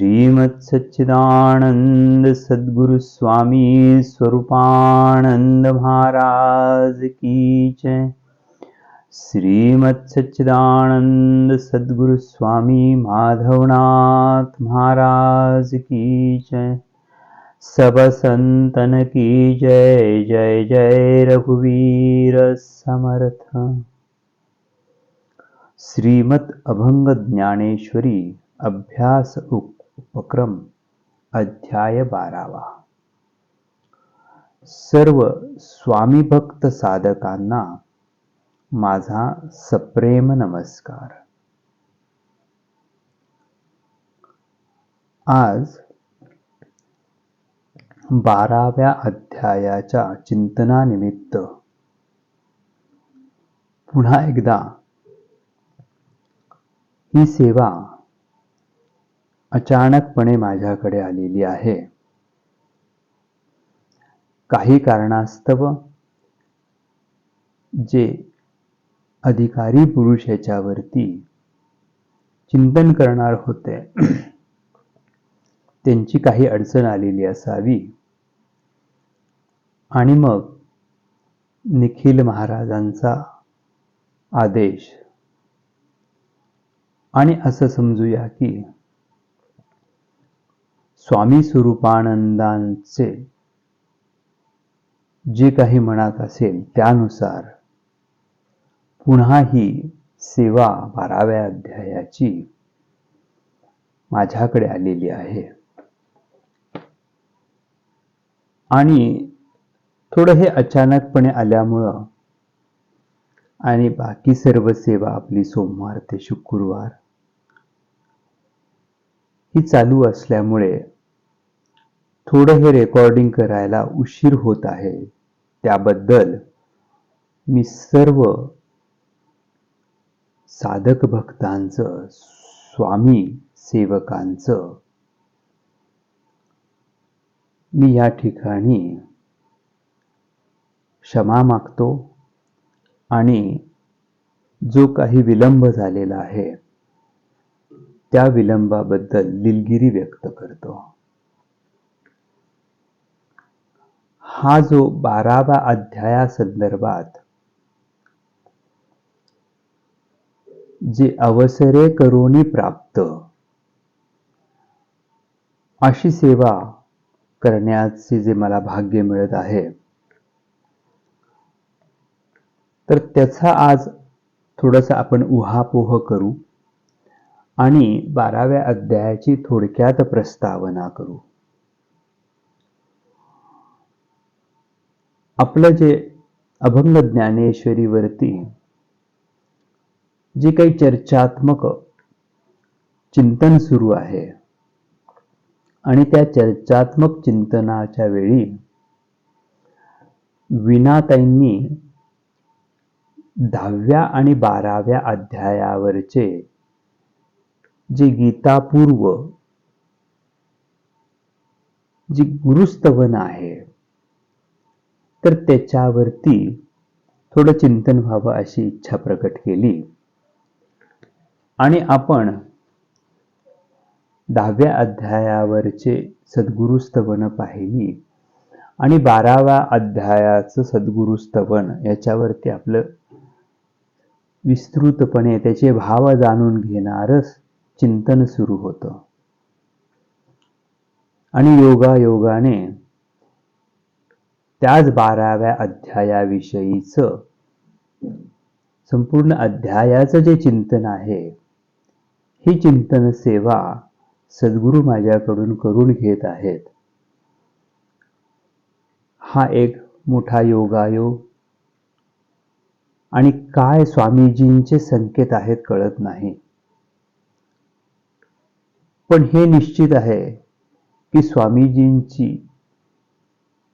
श्रीमत सच्चिदानंद सद्गुरु स्वामी स्वरूपानंद महाराज की जय। श्रीमत सच्चिदानंद सद्गुरु स्वामी माधवनाथ महाराज की जय। सब संतन की जय जय जय रघुवीर समर्थ। श्रीमत अभंग ज्ञानेश्वरी अभ्यास उप- उपक्रम अध्याय बारावा. सर्व स्वामी भक्त साधकांना माझा सप्रेम नमस्कार. आज बाराव्या अध्यायाच्या चिंतनानिमित्त पुन्हा एकदा ही सेवा अचानकपणे माझ्याकडे आलेली आहे. काही कारणास्तव जे अधिकारी पुरुष याच्यावरती चिंतन करणार होते त्यांची काही अडचण आलेली असावी. आणि मग निखिल महाराजांचा आदेश. आणि असं समजूया की स्वामी स्वरूपानंदांचे जे काही मनात असेल त्यानुसार पुन्हा ही सेवा बाराव्या अध्यायाची माझ्याकडे आलेली आहे. आणि थोडं हे अचानकपणे आल्यामुळं आणि बाकी सर्व सेवा आपली सोमवार ते शुक्रवार ही चालू असल्यामुळे थोडं हे रेकॉर्डिंग करायला उशीर होत आहे. त्याबद्दल मी सर्व साधक भक्तांचं स्वामी सेवकांचं मी या ठिकाणी क्षमा मागतो आणि जो काही विलंब झालेला आहे त्या विलंबाबद्दल दिलगिरी व्यक्त करतो. हा जो बारावा अध्याया संदर्भात जे अवसरे करोनी प्राप्त अशी सेवा करण्याचे जे मला भाग्य मिळत आहे तर त्याचा आज थोडासा आपण उहापोह करू आणि बाराव्या अध्यायाची थोडक्यात प्रस्तावना करू. आपलं जे अभंग ज्ञानेश्वरीवरती जे काही चर्चात्मक चिंतन सुरू आहे आणि त्या चर्चात्मक चिंतनाच्या वेळी विनाताईंनी दहाव्या आणि बाराव्या अध्यायावरचे जे गीतापूर्व जी गुरुस्तवन आहे तर त्याच्यावरती थोडं चिंतन व्हावं अशी इच्छा प्रकट केली. आणि आपण दहाव्या अध्यायावरचे सद्गुरुस्तवन पाहिली. आणि बाराव्या अध्यायाचं सद्गुरुस्तवन याच्यावरती आपलं विस्तृतपणे त्याचे भाव जाणून घेणारच चिंतन सुरू होतं. आणि योगायोगाने त्याच बाराव्या अध्यायाविषयीचं. संपूर्ण अध्यायाचं जे चिंतन आहे ही चिंतन सेवा सद्गुरू माझ्याकडून करून घेत आहेत. हा एक मोठा योगायोग. आणि काय स्वामीजींचे संकेत आहेत कळत नाही. पण हे निश्चित आहे की स्वामीजींची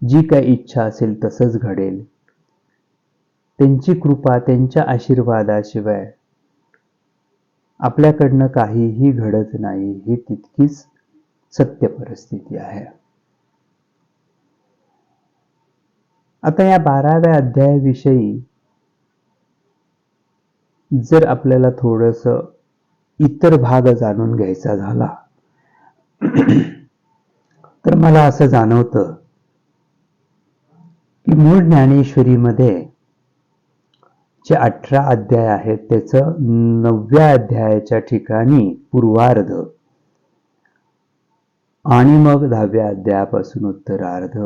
जी काही इच्छा असेल तसंच घडेल. त्यांची कृपा त्यांच्या आशीर्वादाशिवाय आपल्याकडनं काहीही घडत नाही ही तितकीच सत्य परिस्थिती आहे. आता या बाराव्या अध्यायाविषयी जर आपल्याला थोडस इतर भाग जाणून घ्यायचा झाला तर मला असं जाणवतं की मूळ ज्ञानेश्वरीमध्ये जे अठरा अध्याय आहेत त्याचं नवव्या अध्यायाच्या ठिकाणी पूर्वार्ध. आणि मग दहाव्या अध्यायापासून उत्तरार्ध.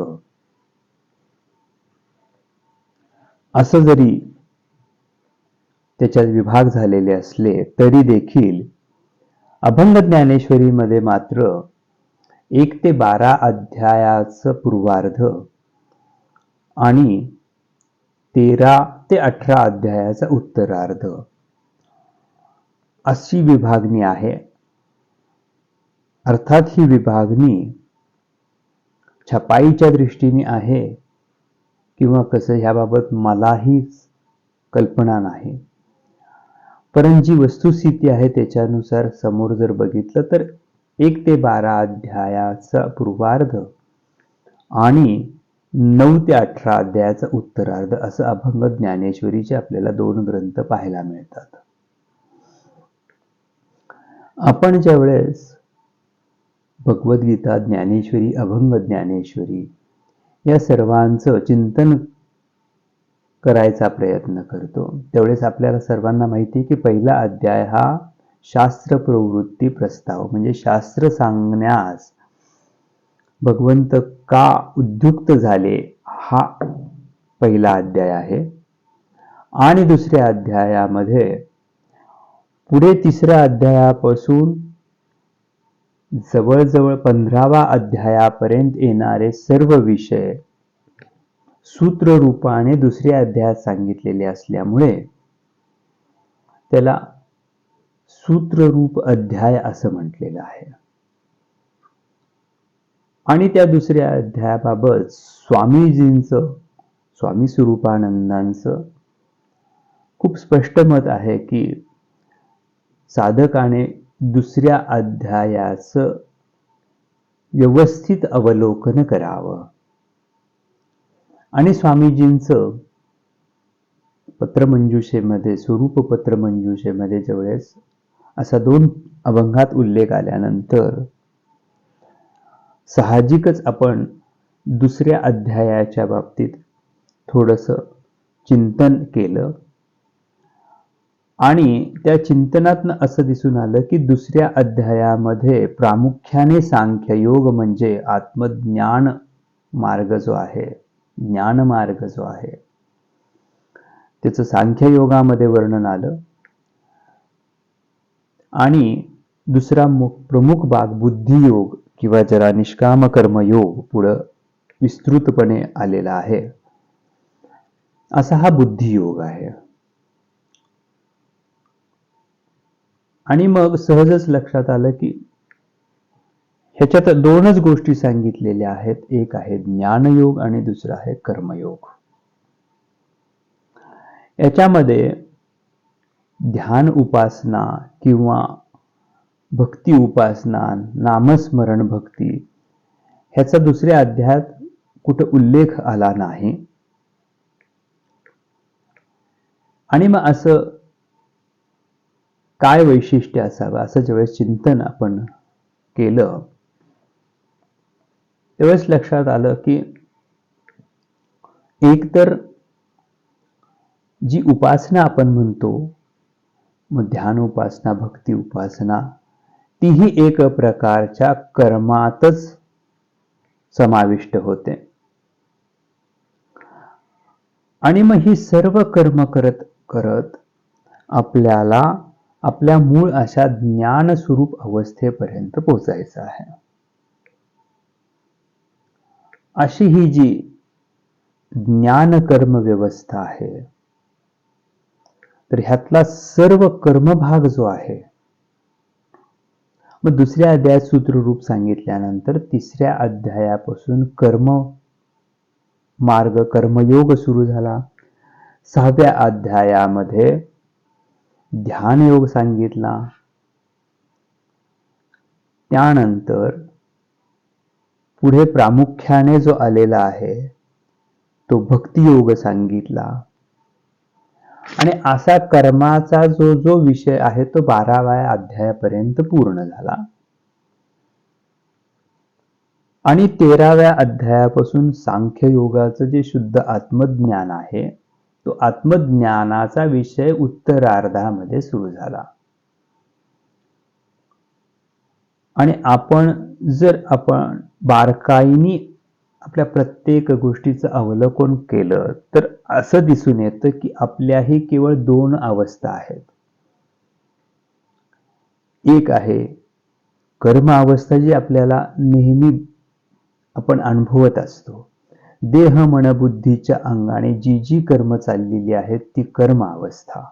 असं जरी त्याच्यात विभाग झालेले असले तरी देखील अभंग ज्ञानेश्वरीमध्ये मात्र एक ते बारा अध्यायाचं पूर्वार्ध आणि तेरा ते अठरा अध्यायाचा उत्तरार्ध. अशी विभागणी आहे. अर्थात ही विभागणी छपाईच्या दृष्टीने आहे किंवा कसं ह्याबाबत मलाही कल्पना नाही. परंतु जी वस्तुस्थिती आहे त्याच्यानुसार समोर जर बघितलं तर एक ते बारा अध्यायाचा पूर्वार्ध आणि नऊ ते अठरा अध्यायाचा उत्तरार्ध असं अभंग ज्ञानेश्वरीचे आपल्याला दोन ग्रंथ पाहायला मिळतात. आपण ज्या वेळेस भगवद्गीता ज्ञानेश्वरी अभंग ज्ञानेश्वरी या सर्वांचं चिंतन करायचा प्रयत्न करतो तेवढेच आपल्याला सर्वांना माहिती आहे की पहिला अध्याय हा शास्त्र प्रवृत्ती प्रस्ताव म्हणजे शास्त्र सांगण्यास भगवंत का उद्युक्त झाले हा पहिला अध्याय आहे. आणि दुसऱ्या अध्यायामध्ये पुढे तिसऱ्या अध्यायापासून जवळजवळ पंधरावा अध्यायापर्यंत येणारे सर्व विषय सूत्ररूपाने दुसऱ्या अध्यायात सांगितलेले असल्यामुळे त्याला सूत्ररूप अध्याय असं म्हटलेलं आहे. आणि त्या दुसऱ्या अध्यायाबाबत स्वामीजींचं स्वामी स्वरूपानंदांचं खूप स्पष्ट मत आहे की साधकाने दुसऱ्या अध्यायाचं व्यवस्थित अवलोकन करावं. आणि स्वामीजींचं पत्रमंजुषेमध्ये स्वरूप पत्रमंजुषेमध्ये जवळेस असा दोन अभंगात उल्लेख आल्यानंतर साहजिकच आपण दुसऱ्या अध्यायाच्या बाबतीत थोडस चिंतन केलं. आणि त्या चिंतनातनं असं दिसून आलं की दुसऱ्या अध्यायामध्ये प्रामुख्याने सांख्ययोग म्हणजे आत्मज्ञान मार्ग जो आहे ज्ञानमार्ग जो आहे त्याचं सांख्ययोगामध्ये वर्णन आलं. आणि दुसरा प्रमुख भाग बुद्धियोग किंवा जरा निष्काम कर्मयोग पुढं विस्तृतपणे आलेला आहे. असा हा बुद्धियोग आहे. आणि मग सहजच लक्षात आलं की ह्याच्यात दोनच गोष्टी सांगितलेल्या आहेत. एक आहे ज्ञानयोग आणि दुसरा आहे कर्मयोग. याच्यामध्ये ध्यान उपासना किंवा भक्ती उपासना नामस्मरण भक्ती. ह्याचा दुसऱ्या अध्यायात कुठं उल्लेख आला नाही. आणि मग असं काय वैशिष्ट्य असावं? असं ज्यावेळेस चिंतन आपण केलं त्यावेळेस लक्षात आलं की एक तर जी उपासना आपण म्हणतो मग ध्यान उपासना भक्ती उपासना तीही एक प्रकारच्या कर्मातच समाविष्ट होते. आणि मग ही सर्व कर्म करत करत आपल्याला आपल्या मूळ अशा ज्ञान स्वरूप अवस्थेपर्यंत पोचायचं आहे. अशी ही जी ज्ञान कर्म व्यवस्था आहे तर ह्यातला सर्व कर्मभाग जो आहे मग दुसऱ्या अध्यायात सूत्ररूप सांगितल्यानंतर तिसऱ्या अध्यायापासून कर्म मार्ग कर्मयोग सुरू झाला. सहाव्या अध्यायामध्ये ध्यानयोग सांगितला. त्यानंतर पुढे प्रामुख्याने जो आलेला आहे तो भक्तियोग सांगितला. आणि असा कर्माचा जो जो विषय आहे तो बाराव्या अध्यायापर्यंत पूर्ण झाला. आणि तेराव्या अध्यायापासून सांख्य योगाचं जे शुद्ध आत्मज्ञान आहे तो आत्मज्ञानाचा विषय उत्तरार्धामध्ये सुरू झाला. आणि आपण जर आपण बारकाईनी आपल्या प्रत्येक गोष्टीचं अवलोकन केलं तर असं दिसून येतं की आपल्याही केवळ दोन अवस्था आहेत. एक आहे कर्म अवस्था जी आपल्याला नेहमी आपण अनुभवत असतो. देह मन बुद्धीच्या अंगाने जी जी कर्म चाललेली आहेत ती कर्म अवस्था.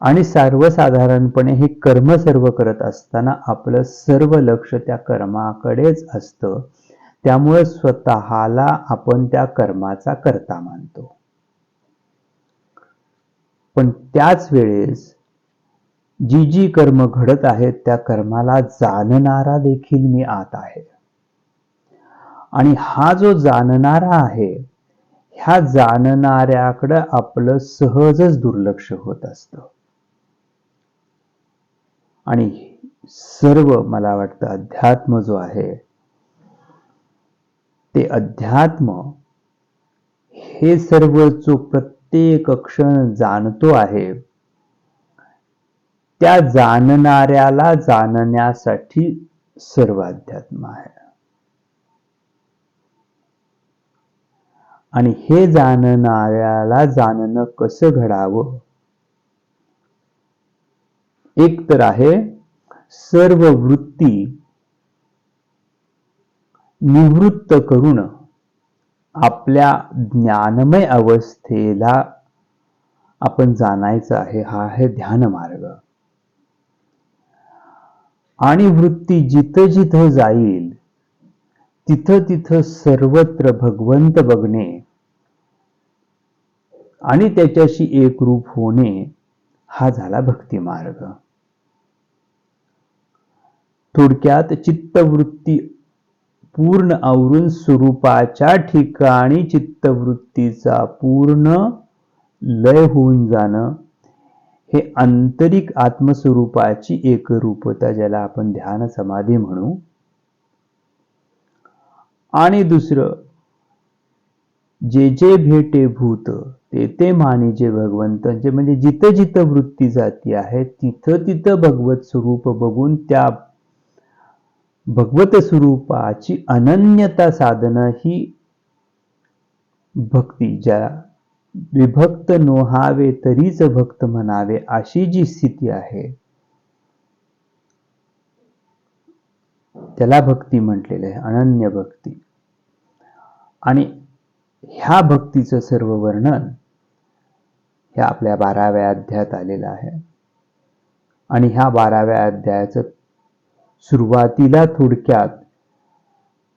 आणि सर्वसाधारणपणे हे कर्म सर्व करत असताना आपलं सर्व लक्ष त्या कर्माकडेच असतं. त्यामुळे स्वतःला आपण त्या कर्माचा करता मानतो. पण त्याच वेळेस जी जी कर्म घडत आहेत त्या कर्माला जाणणारा देखील मी आत आहे. आणि हा जो जाणणारा आहे ह्या जाणणाऱ्याकडं आपलं सहजच दुर्लक्ष होत असतं. आणि सर्व मला वाटतं अध्यात्म जो आहे ते अध्यात्म हे सर्व जो प्रत्येक क्षण जाणतो आहे त्या जाणणाऱ्याला जाणण्यासाठी सर्व अध्यात्म आहे. आणि हे जाणणाऱ्याला जाणणं कसं घडावं? एक तर आहे सर्व वृत्ती निवृत्त करून आपल्या ज्ञानमय अवस्थेला आपण जाणायचं आहे हा आहे ध्यान मार्ग. आणि वृत्ती जिथं जिथं जाईल तिथं तिथं सर्वत्र भगवंत बघणे आणि त्याच्याशी एकरूप होणे हा झाला भक्ती मार्ग. थोडक्यात चित्तवृत्ती पूर्ण आवरून स्वरूपाच्या ठिकाणी चित्तवृत्तीचा पूर्ण लय होऊन जाणं हे आंतरिक आत्मस्वरूपाची एकरूपता ज्याला आपण ध्यान समाधी म्हणू. आणि दुसरं जे जे भेटे भूत ते ते मानिजे भगवंत म्हणजे जिथं जिथं वृत्ती जाती आहे तिथं तिथं भगवत स्वरूप बघून त्या भगवत स्वरूपाची अनन्यता साधन ही भक्ती ज्या विभक्त नोहावे तरीच भक्त म्हणावे अशी जी स्थिती आहे त्याला भक्ती म्हटलेलं आहे अनन्य भक्ती. आणि ह्या भक्तीचं सर्व वर्णन ह्या आपल्या बाराव्या अध्यायात आलेलं आहे. आणि ह्या बाराव्या अध्यायाचं सुरुवातीला थोडक्यात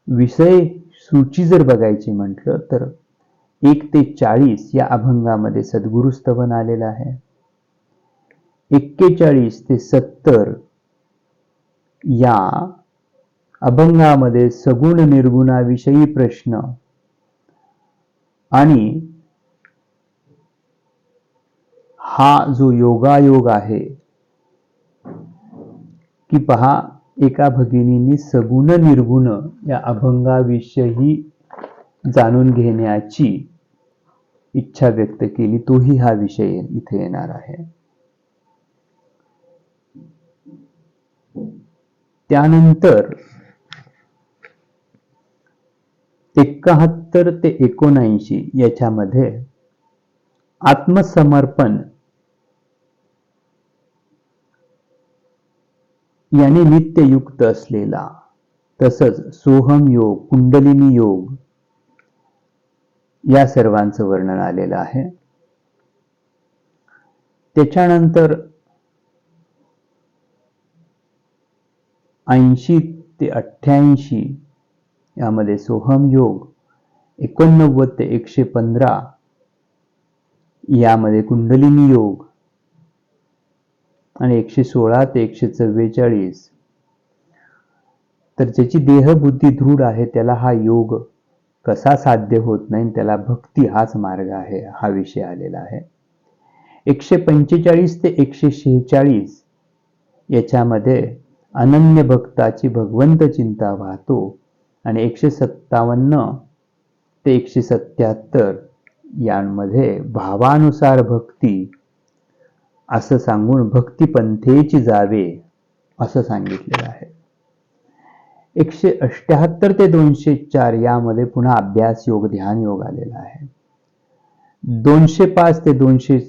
विषय सूची जर बघायची म्हटलं तर एक ते चाळीस या अभंगामध्ये सद्गुरु स्तवन आलेलं आहे. एक्केचाळीस ते सत्तर या अभंगामध्ये सगुण निर्गुणाविषयी प्रश्न आणि हा जो योगायोग आहे की पहा एका भगिनींनी सगुण निर्गुण या अभंगाविषयी जाणून घेण्याची इच्छा व्यक्त केली. तोही हा विषय इथे येणार आहे. त्यानंतर एकाहत्तर ते एकोणऐंशी याच्यामध्ये आत्मसमर्पण याने नित्ययुक्त असलेला. तसंच सोहम योग कुंडलिनी योग या सर्वांचं वर्णन आलेलं आहे. त्याच्यानंतर ऐंशी ते अठ्ठ्याऐंशी यामध्ये सोहम योग एकोणनव्वद ते एकशे पंधरा यामध्ये कुंडलिनी योग आणि एकशे सोळा ते एकशे चव्वेचाळीस. तर ज्याची देहबुद्धी दृढ आहे त्याला हा योग कसा साध्य होत नाही त्याला भक्ती हाच मार्ग आहे हा विषय आलेला आहे. एकशे पंचेचाळीस ते एकशे शेहेचाळीस याच्यामध्ये अनन्य भक्ताची भगवंत चिंता वाहतो आणि एकशे सत्तावन्न ते एकशे सत्याहत्तर यांमध्ये भावानुसार भक्ती असं सांगून भक्तिपंथेची जावे असं सांगितलेलं आहे. एकशे अष्ट्याहत्तर ते दोनशे चार यामध्ये पुन्हा अभ्यास योग ध्यान योग आलेला आहे. दोनशे पाच ते दोनशे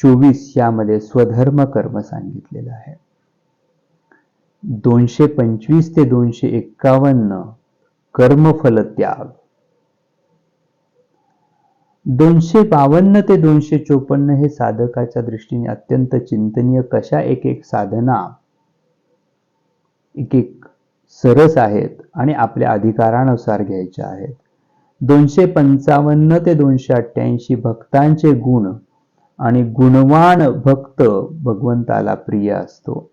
चोवीस यामध्ये स्वधर्म कर्म सांगितलेलं आहे. दोनशे पंचवीस ते दोनशे एक्कावन्न कर्मफल त्याग दोनशे बावन्न ते दोनशे चोपन्न हे साधकाच्या दृष्टीने अत्यंत चिंतनीय कशा एक एक साधना एक एक सरस आहेत आणि आपल्या अधिकारानुसार घ्यायच्या आहेत. दोनशे पंचावन्न ते दोनशे अठ्ठ्याऐंशी भक्तांचे गुण आणि गुणवान भक्त भगवंताला प्रिय असतो.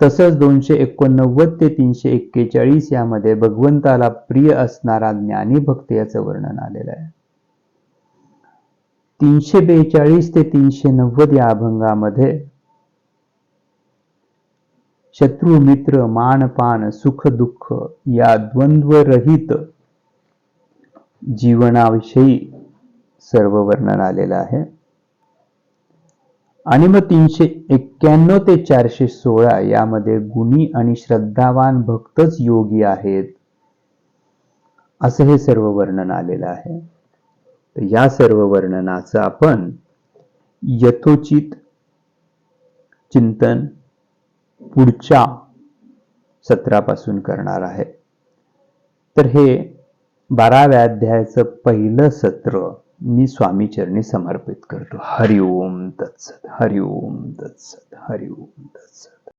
तसंच दोनशे एकोणनव्वद ते तीनशे एक्केचाळीस यामध्ये भगवंताला प्रिय असणारा ज्ञानी भक्त याचं वर्णन आलेलं आहे. तीनशे बेचाळीस ते तीनशे नव्वद या अभंगामध्ये शत्रू मित्र मानपान सुख दुःख या द्वंद्वरहित जीवनाविषयी सर्व वर्णन आलेलं आहे. आणि मग तीनशे एक्क्याण्णव ते चारशे सोळा यामध्ये गुणी आणि श्रद्धावान भक्तच योगी आहेत असं हे सर्व वर्णन आलेलं आहे. तर या सर्व वर्णनाचं आपण यथोचित चिंतन पुढच्या सत्रापासून करणार आहे. तर हे बाराव्या अध्यायाचं पहिलं सत्र मी स्वामीचरणी समर्पित करतो. हरिओम तत्सत हरिओम तत्सत हरिओम